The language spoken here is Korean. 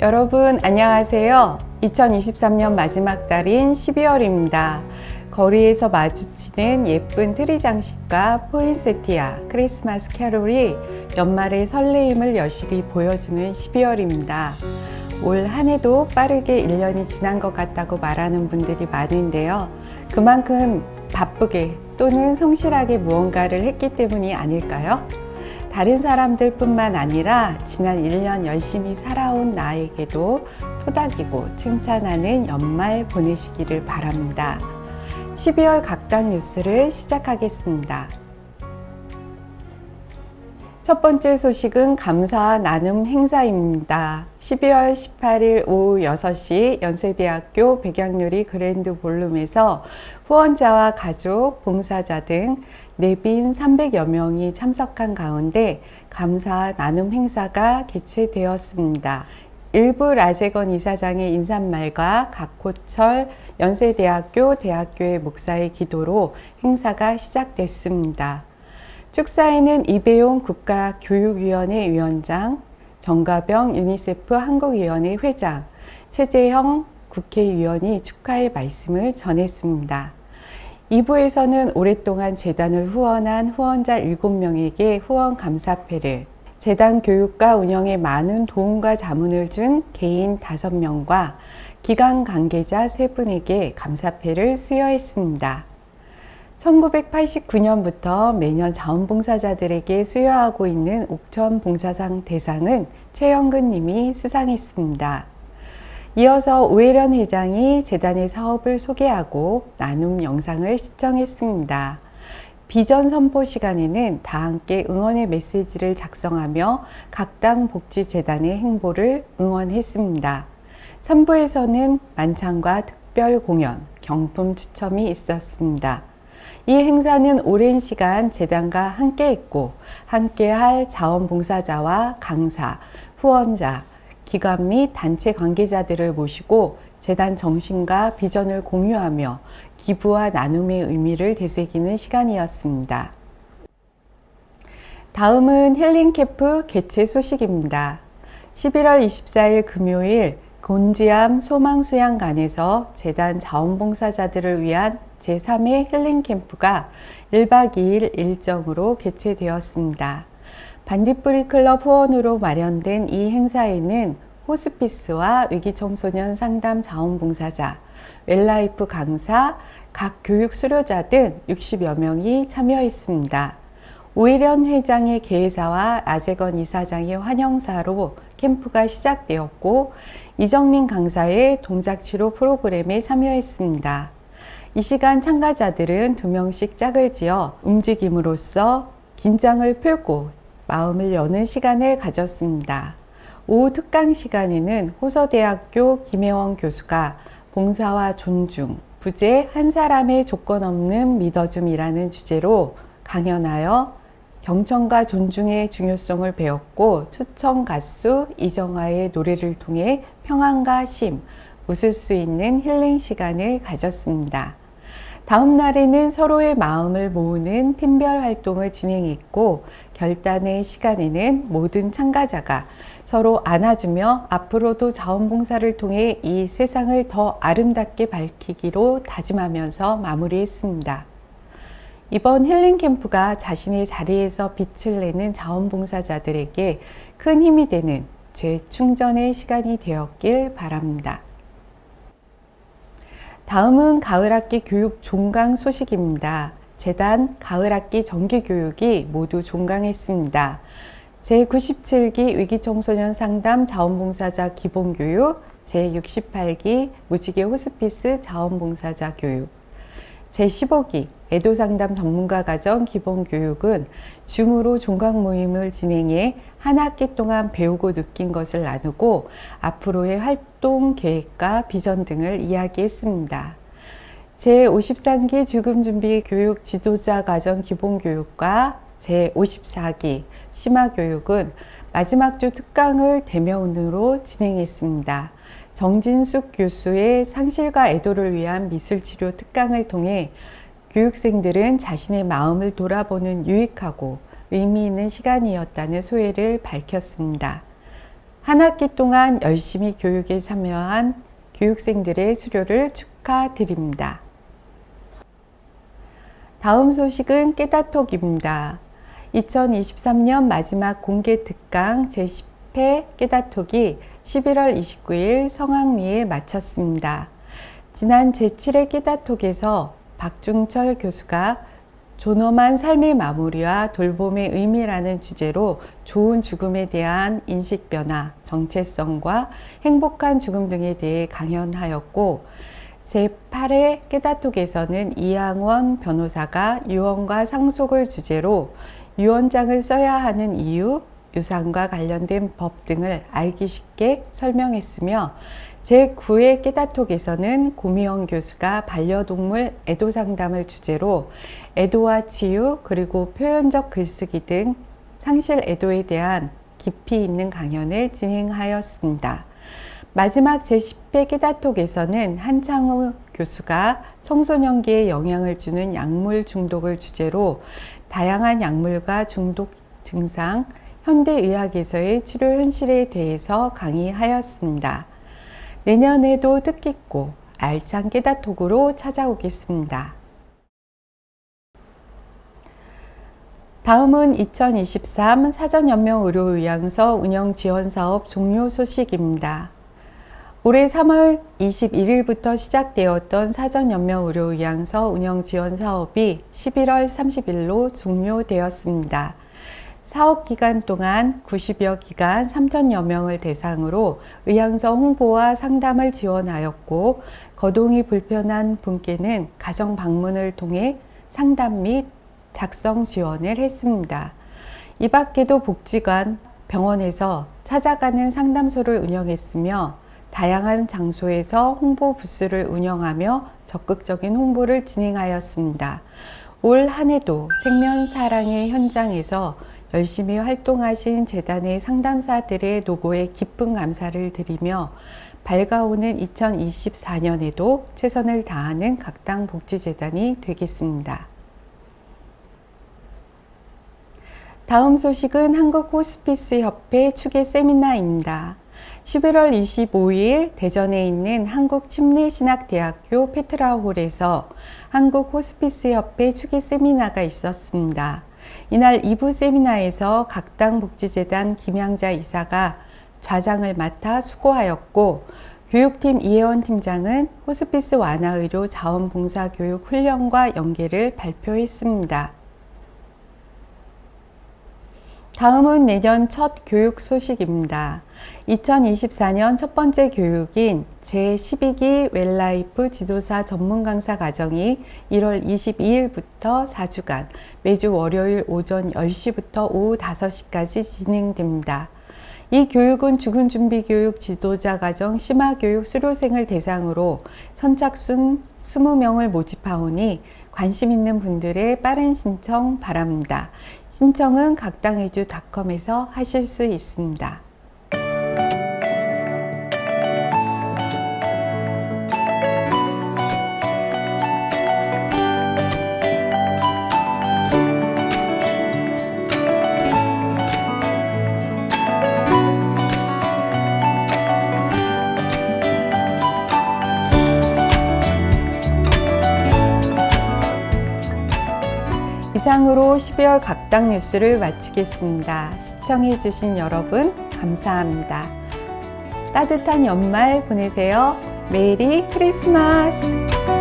여러분 안녕하세요. 2023년 마지막 달인 12월입니다. 거리에서 마주치는 예쁜 트리 장식과 포인세티아, 크리스마스 캐롤이 연말의 설레임을 여실히 보여주는 12월입니다. 올 한 해도 빠르게 1년이 지난 것 같다고 말하는 분들이 많은데요. 그만큼 바쁘게 또는 성실하게 무언가를 했기 때문이 아닐까요? 다른 사람들 뿐만 아니라 지난 1년 열심히 살아온 나에게도 토닥이고 칭찬하는 연말 보내시기를 바랍니다. 12월 각당 뉴스를 시작하겠습니다. 첫 번째 소식은 감사 나눔 행사입니다. 12월 18일 오후 6시 연세대학교 백양누리 그랜드 볼룸에서 후원자와 가족, 봉사자 등 내빈 300여 명이 참석한 가운데 감사 나눔 행사가 개최되었습니다. 일부 라제건 이사장의 인사말과 각호철 연세대학교 대학교의 목사의 기도로 행사가 시작됐습니다. 축사에는 이배용 국가교육위원회 위원장, 정가병 유니세프 한국위원회 회장, 최재형 국회의원이 축하의 말씀을 전했습니다. 2부에서는 오랫동안 재단을 후원한 후원자 7명에게 후원 감사패를, 재단 교육과 운영에 많은 도움과 자문을 준 개인 5명과 기관 관계자 3분에게 감사패를 수여했습니다. 1989년부터 매년 자원봉사자들에게 수여하고 있는 옥천 봉사상 대상은 최영근 님이 수상했습니다. 이어서 오혜련 회장이 재단의 사업을 소개하고 나눔 영상을 시청했습니다. 비전 선포 시간에는 다 함께 응원의 메시지를 작성하며 각 당 복지재단의 행보를 응원했습니다. 3부에서는 만찬과 특별 공연, 경품 추첨이 있었습니다. 이 행사는 오랜 시간 재단과 함께 했고 함께 할 자원봉사자와 강사, 후원자, 기관 및 단체 관계자들을 모시고 재단 정신과 비전을 공유하며 기부와 나눔의 의미를 되새기는 시간이었습니다. 다음은 힐링 캠프 개최 소식입니다. 11월 24일 금요일 곤지암 소망수양관에서 재단 자원봉사자들을 위한 제3회 힐링 캠프가 1박 2일 일정으로 개최되었습니다. 반딧불이 클럽 후원으로 마련된 이 행사에는 호스피스와 위기청소년 상담 자원봉사자, 웰라이프 강사, 각 교육 수료자 등 60여 명이 참여했습니다. 오일현 회장의 개회사와 라재건 이사장의 환영사로 캠프가 시작되었고 이정민 강사의 동작치료 프로그램에 참여했습니다. 이 시간 참가자들은 두 명씩 짝을 지어 움직임으로써 긴장을 풀고 마음을 여는 시간을 가졌습니다. 오후 특강 시간에는 호서대학교 김혜원 교수가 봉사와 존중, 부재 한 사람의 조건 없는 믿어줌이라는 주제로 강연하여 경청과 존중의 중요성을 배웠고 초청 가수 이정아의 노래를 통해 평안과 심, 웃을 수 있는 힐링 시간을 가졌습니다. 다음 날에는 서로의 마음을 모으는 팀별 활동을 진행했고 결단의 시간에는 모든 참가자가 서로 안아주며 앞으로도 자원봉사를 통해 이 세상을 더 아름답게 밝히기로 다짐하면서 마무리했습니다. 이번 힐링 캠프가 자신의 자리에서 빛을 내는 자원봉사자들에게 큰 힘이 되는 재충전의 시간이 되었길 바랍니다. 다음은 가을학기 교육 종강 소식입니다. 재단 가을학기 정기교육이 모두 종강했습니다. 제97기 위기청소년 상담 자원봉사자 기본교육, 제68기 무지개 호스피스 자원봉사자 교육, 제15기 애도상담 전문가 과정 기본교육은 줌으로 종강 모임을 진행해 한 학기 동안 배우고 느낀 것을 나누고 앞으로의 활동 계획과 비전 등을 이야기했습니다. 제53기 죽음준비 교육 지도자 과정 기본교육과 제54기 심화교육은 마지막 주 특강을 대면으로 진행했습니다. 정진숙 교수의 상실과 애도를 위한 미술치료 특강을 통해 교육생들은 자신의 마음을 돌아보는 유익하고 의미 있는 시간이었다는 소회를 밝혔습니다. 한 학기 동안 열심히 교육에 참여한 교육생들의 수료를 축하드립니다. 다음 소식은 깨다톡입니다. 2023년 마지막 공개 특강 제10 회 깨다톡이 11월 29일 성황리에 마쳤습니다. 지난 제7회 깨다톡에서 박중철 교수가 존엄한 삶의 마무리와 돌봄의 의미라는 주제로 좋은 죽음에 대한 인식 변화, 정체성과 행복한 죽음 등에 대해 강연하였고, 제8회 깨다톡에서는 이양원 변호사가 유언과 상속을 주제로 유언장을 써야 하는 이유, 유산과 관련된 법 등을 알기 쉽게 설명했으며 제9회 깨다톡에서는 고미영 교수가 반려동물 애도 상담을 주제로 애도와 치유 그리고 표현적 글쓰기 등 상실 애도에 대한 깊이 있는 강연을 진행하였습니다. 마지막 제10회 깨다톡에서는 한창호 교수가 청소년기에 영향을 주는 약물 중독을 주제로 다양한 약물과 중독 증상, 현대의학에서의 치료 현실에 대해서 강의하였습니다. 내년에도 뜻깊고 알찬 깨다톡으로 찾아오겠습니다. 다음은 2023 사전연명 의료요양서 운영 지원 사업 종료 소식입니다. 올해 3월 21일부터 시작되었던 사전연명 의료요양서 운영 지원 사업이 11월 30일로 종료되었습니다. 사업 기간 동안 90여 기간 3천여 명을 대상으로 의향서 홍보와 상담을 지원하였고 거동이 불편한 분께는 가정 방문을 통해 상담 및 작성 지원을 했습니다. 이 밖에도 복지관, 병원에서 찾아가는 상담소를 운영했으며 다양한 장소에서 홍보 부스를 운영하며 적극적인 홍보를 진행하였습니다. 올 한 해도 생명 사랑의 현장에서 열심히 활동하신 재단의 상담사들의 노고에 깊은 감사를 드리며 밝아오는 2024년에도 최선을 다하는 각당 복지재단이 되겠습니다. 다음 소식은 한국 호스피스 협회 추계 세미나입니다. 11월 25일 대전에 있는 한국침례신학대학교 페트라홀에서 한국 호스피스 협회 추계 세미나가 있었습니다. 이날 2부 세미나에서 각당 복지재단 김양자 이사가 좌장을 맡아 수고하였고 교육팀 이혜원 팀장은 호스피스 완화 의료 자원봉사 교육 훈련과 연계를 발표했습니다. 다음은 내년 첫 교육 소식입니다. 2024년 첫 번째 교육인 제12기 웰라이프 지도사 전문 강사 과정이 1월 22일부터 4주간 매주 월요일 오전 10시부터 오후 5시까지 진행됩니다. 이 교육은 죽은 준비 교육 지도자 과정 심화 교육 수료생을 대상으로 선착순 20명을 모집하오니 관심 있는 분들의 빠른 신청 바랍니다. 신청은 각당해주닷컴에서 하실 수 있습니다. 이상으로 12월 각당 뉴스를 마치겠습니다. 시청해주신 여러분, 감사합니다. 따뜻한 연말 보내세요. 메리 크리스마스!